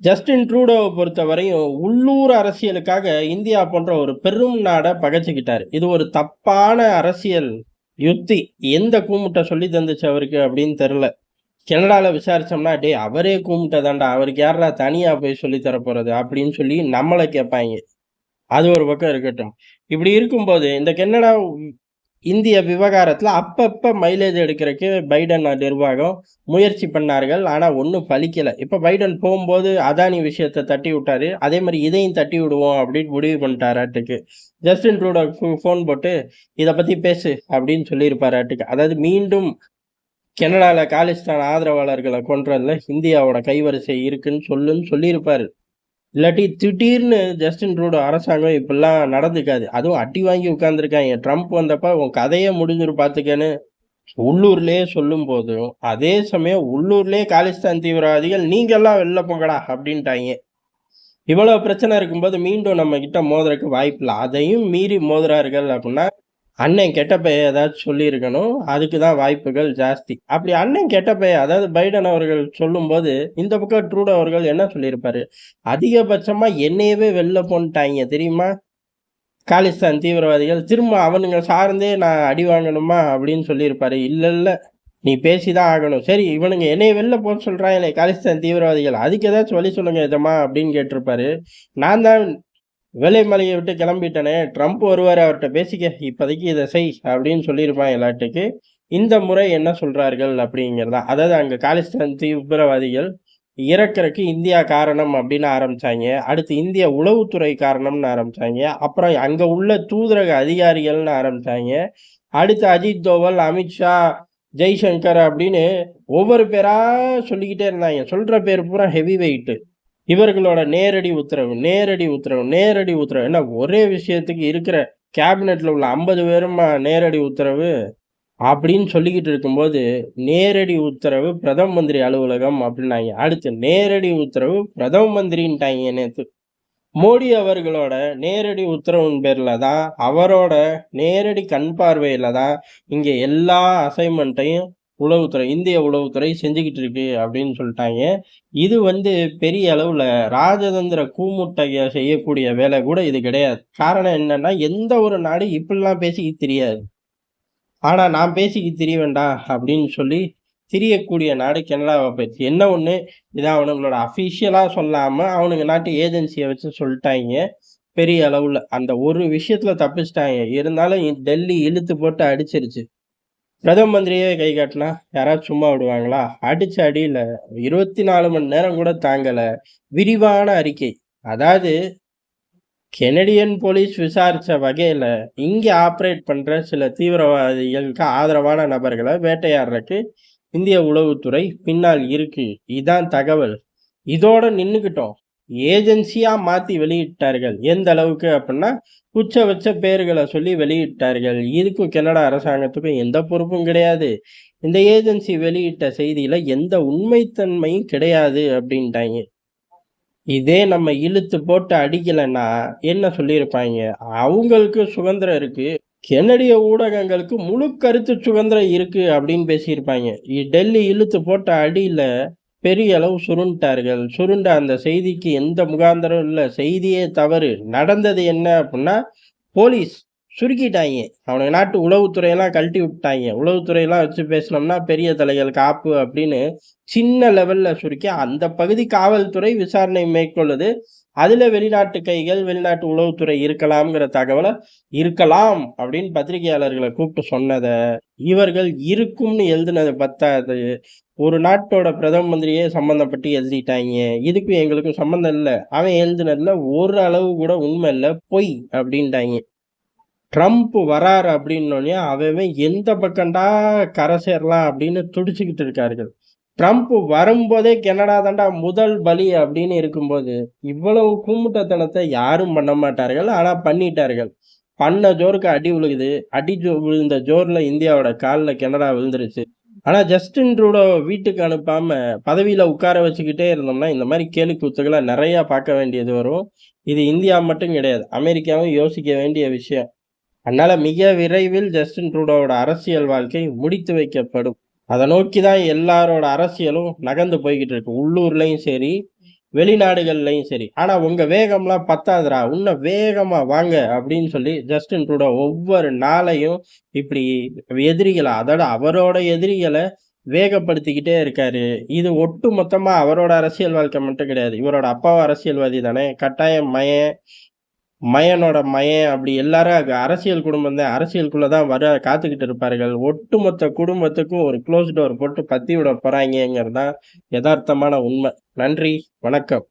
Justin ட்ரூடோவை பொறுத்தவரையும் உள்ளூர் அரசியலுக்காக இந்தியா போன்ற ஒரு பெரும் நாடை பகைச்சிக்கிட்டார். இது ஒரு தப்பான அரசியல் யுக்தி எந்த கூமுட்டை சொல்லி தந்துச்சு அவருக்கு அப்படின்னு தெரில கனடாவில் விசாரிச்சோம்னா டே அவரே கூமுட்டதாண்டா அவருக்கு யாரா தனியாக போய் சொல்லி தர அப்படின்னு சொல்லி நம்மளை கேட்பாங்க. அது ஒரு பக்கம் இருக்கட்டும். இப்படி இருக்கும்போது இந்த கனடா இந்திய விவகாரத்தில் அப்பப்போ மைலேஜ் எடுக்கிறதுக்கு பைடன் நிர்வாகம் முயற்சி பண்ணார்கள். ஆனால் ஒன்றும் பலிக்கலை. இப்போ பைடன் போகும்போது அதானி விஷயத்தை தட்டி விட்டாரு. அதே மாதிரி இதையும் தட்டி விடுவோம் அப்படின்னு முடிவு பண்ணிட்டாராட்டுக்கு ஜஸ்டின் ட்ரூடோ ஃபோன் போட்டு இதை பற்றி பேசு அப்படின்னு சொல்லியிருப்பாராட்டுக்கு அதாவது மீண்டும் கனடாவில் காலிஸ்தான் ஆதரவாளர்களை கொன்றதில் இந்தியாவோட கைவரிசை இருக்குன்னு சொல்லுன்னு சொல்லியிருப்பார். இல்லாட்டி திடீர்னு ஜஸ்டின் ட்ரூடோ அரசாங்கம் இப்படிலாம் நடந்துக்காது. அதுவும் அட்டி வாங்கி உட்காந்துருக்காங்க ட்ரம்ப் வந்தப்ப உன் கதையை முடிஞ்சிரு பார்த்துக்கன்னு உள்ளூர்லேயே சொல்லும் போதும் அதே சமயம் உள்ளூர்லேயே காலிஸ்தான் தீவிரவாதிகள் நீங்கள்லாம் வெளில போங்கடா அப்படின்ட்டாங்க. இவ்வளோ பிரச்சனை இருக்கும்போது மீண்டும் நம்ம கிட்ட மோதுறதுக்கு வாய்ப்பு இல்லை அதையும் மீறி மோதுறார்கள் அப்படின்னா அண்ணன் கெட்ட பெயர் ஏதாச்சும் சொல்லியிருக்கணும் அதுக்கு தான் வாய்ப்புகள் ஜாஸ்தி. அப்படி அண்ணன் கெட்ட பெயர் அதாவது பைடன் அவர்கள் சொல்லும்போது இந்த பக்கம் ட்ரூடோ அவர்கள் என்ன சொல்லியிருப்பாரு? அதிகபட்சமாக என்னையவே வெளில போன்ட்டாங்க தெரியுமா? காலிஸ்தான் தீவிரவாதிகள் திரும்ப அவனுங்க சார்ந்தே நான் அடி வாங்கணுமா அப்படின்னு சொல்லியிருப்பாரு. இல்லை இல்லை நீ பேசி தான் ஆகணும். சரி இவனுங்க என்னைய வெளில போக சொல்றாங்களே காலிஸ்தான் தீவிரவாதிகள் அதுக்கு ஏதாச்சும் வழி சொல்லுங்க இதமா அப்படின்னு கேட்டிருப்பாரு. நான் தான் வேலைமலையை விட்டு கிளம்பிட்டனே ட்ரம்ப் வருவார் அவர்கிட்ட பேசிக்க இப்போதைக்கு இதை செய் அப்படின்னு சொல்லியிருப்பான் எல்லாட்டுக்கு இந்த முறை என்ன சொல்கிறார்கள் அப்படிங்கிறதா. அதாவது அங்கே காலிஸ்தான் தீவிரவாதிகள் இறக்குறதுக்கு இந்தியா காரணம் அப்படின்னு ஆரம்பிச்சாங்க. அடுத்து இந்திய உளவுத்துறை காரணம்னு ஆரம்பிச்சாங்க. அப்புறம் அங்கே உள்ள தூதரக அதிகாரிகள்னு ஆரம்பிச்சாங்க. அடுத்து அஜித் தோவல் அமித்ஷா ஜெய்சங்கர் அப்படின்னு ஒவ்வொரு பேராக சொல்லிக்கிட்டே இருந்தாங்க. சொல்கிற பேர் பூரா ஹெவி வெயிட்டு இவர்களோட நேரடி உத்தரவு நேரடி உத்தரவு நேரடி உத்தரவு. என்ன ஒரே விஷயத்துக்கு இருக்கிற கேபினெட்டில் உள்ள ஐம்பது பேருமா நேரடி உத்தரவு? அப்படின்னு சொல்லிக்கிட்டு இருக்கும்போது நேரடி உத்தரவு பிரதம மந்திரி அலுவலகம் அப்படின்னாங்க. அடுத்து நேரடி உத்தரவு பிரதம மந்திரின்ட்டாங்க நேத்து. மோடி அவர்களோட நேரடி உத்தரவின் பேரில் தான் அவரோட நேரடி கண் பார்வையில தான் இங்கே எல்லா அசைன்மெண்ட்டையும் உளவுத்துறை இந்திய உளவுத்துறை செஞ்சுக்கிட்டு இருக்கு அப்படின்னு சொல்லிட்டாங்க. இது வந்து பெரிய அளவுல ராஜதந்திர கூமுட்டைய செய்யக்கூடிய வேலை கூட இது கிடையாது. காரணம் என்னன்னா எந்த ஒரு நாடு இப்படிலாம் பேசிக்க தெரியாது. ஆனா நான் பேசிக்க தெரிய வேண்டாம் அப்படின்னு சொல்லி திரியக்கூடிய நாடு கனடாவை பற்றி என்ன ஒண்ணு? இதை அவனுங்களோட அஃபிஷியலா சொல்லாம அவனுங்க நாட்டு ஏஜென்சியை வச்சு சொல்லிட்டாங்க. பெரிய அளவுல. அந்த ஒரு விஷயத்துல தப்பிச்சிட்டாங்க. இருந்தாலும் டெல்லி இழுத்து போட்டு அடிச்சிருச்சு. பிரதம மந்திரியே கை காட்டினா யாராவது சும்மா விடுவாங்களா? அடிச்ச அடியில் இருபத்தி நாலு மணி நேரம் கூட தாங்கலை. விரிவான அறிக்கை. அதாவது கெனடியன் போலீஸ் விசாரித்த வகையில் இங்கே ஆப்ரேட் பண்ணுற சில தீவிரவாதிகளுக்கு ஆதரவான நபர்களை வேட்டையாடுறதுக்கு இந்திய உளவுத்துறை பின்னால் இருக்கு. இதுதான் தகவல். இதோட நின்றுக்கிட்டோம் ஏஜென்சியாக மாற்றி வெளியிட்டார்கள். எந்த அளவுக்கு அப்படின்னா உச்சபட்ச பேர்களை சொல்லி வெளியிட்டார்கள். இதுக்கும் கனடா அரசாங்கத்துக்கும் எந்த பொறுப்பும் கிடையாது. இந்த ஏஜென்சி வெளியிட்ட செய்தியில் எந்த உண்மைத்தன்மையும் கிடையாது அப்படின்ட்டாங்க. இதே நம்ம இழுத்து போட்டு அடிக்கலைன்னா என்ன சொல்லியிருப்பாங்க? அவங்களுக்கு சுதந்திரம் இருக்குது கெனடிய ஊடகங்களுக்கு முழு கருத்து சுதந்திரம் இருக்குது அப்படின்னு பேசியிருப்பாங்க. இ- டெல்லி இழுத்து போட்ட அடியில் பெரிய அளவு சுருண்டார்கள். சுருண்ட அந்த செய்திக்கு எந்த முகாந்திரம் இல்லை. செய்தியே தவறு. நடந்தது என்ன அப்படின்னா போலீஸ் சுருக்கிட்டாங்க அவனுக்கு நாட்டு உளவுத்துறையெல்லாம் கழட்டி விட்டாங்க உளவுத்துறையெல்லாம் வச்சு பேசினோம்னா பெரிய தலைகள் காப்பு அப்படின்னு சின்ன லெவலில் சுருக்கி அந்த பகுதி காவல்துறை விசாரணை மேற்கொள்ளுது. அதில் வெளிநாட்டு கைகள் வெளிநாட்டு உளவுத்துறை இருக்கலாம்ங்கிற தகவலை இருக்கலாம் அப்படின்னு பத்திரிகையாளர்களை கூப்பிட்டு சொன்னதை இவர்கள் இருக்கும்னு எழுதுனது பத்தாது. ஒரு நாட்டோட பிரதம மந்திரியே சம்மந்தப்பட்டு எழுதிட்டாங்க. இதுக்கும் எங்களுக்கும் சம்மந்தம் இல்லை. அவன் எழுதுனதுல ஒரு அளவு கூட உண்மை இல்லை. பொய் அப்படின்ட்டாங்க. ட்ரம்ப் வராரு அப்படின்னோடனே அவன் எந்த பக்கம்டா கரை சேரலாம் அப்படின்னு துடிச்சுக்கிட்டு இருக்கார்கள். ட்ரம்ப் வரும்போதே கனடா தாண்டா முதல் பலி அப்படின்னு இருக்கும்போது இவ்வளவு கூமுட்டத்தனத்தை யாரும் பண்ண மாட்டார்கள் ஆனால் பண்ணிட்டார்கள். பண்ண ஜோருக்கு அடி விழுகுது அடி ஜோ விழுந்த ஜோரில் இந்தியாவோட காலில் கனடா விழுந்துருச்சு. ஆனால் ஜஸ்டின் ட்ரூடோ வீட்டுக்கு அனுப்பாம பதவியில் உட்கார வச்சுக்கிட்டே இருந்தோம்னா இந்த மாதிரி கேலி கூத்துக்களை நிறையா பார்க்க வேண்டியது வரும். இது இந்தியா மட்டும் கிடையாது அமெரிக்காவும் யோசிக்க வேண்டிய விஷயம். அதனால் மிக விரைவில் ஜஸ்டின் ட்ரூடோவோட அரசியல் வாழ்க்கை முடித்து வைக்கப்படும். அதை நோக்கி தான் எல்லாரோட அரசியலும் நகர்ந்து போய்கிட்டு இருக்கு. உள்ளூர்லையும் சரி வெளிநாடுகள்லையும் சரி. ஆனால் உங்கள் வேகம்லாம் பத்தாதுடா. இன்னும் வேகமாக வாங்க அப்படின்னு சொல்லி ஜஸ்டின் ட்ரூடோ ஒவ்வொரு நாளையும் இப்படி எதிரிகளை அதோட அவரோட எதிரிகளை வேகப்படுத்திக்கிட்டே இருக்காரு. இது ஒட்டு மொத்தமாக அவரோட அரசியல் வாழ்க்கை மட்டும் கிடையாது. இவரோட அப்பாவும் அரசியல்வாதி தானே. கட்டாயம் மயன் மயனோட மயன் அப்படி எல்லாரும் அங்க அரசியல் குடும்பம் தான். வர காத்துக்கிட்டு இருப்பார்கள். ஒட்டுமொத்த குடும்பத்துக்கும் ஒரு க்ளோஸ் டோர் போட்டு பத்தி விட போறாங்கிறது தான் யதார்த்தமான உண்மை. நன்றி. வணக்கம்.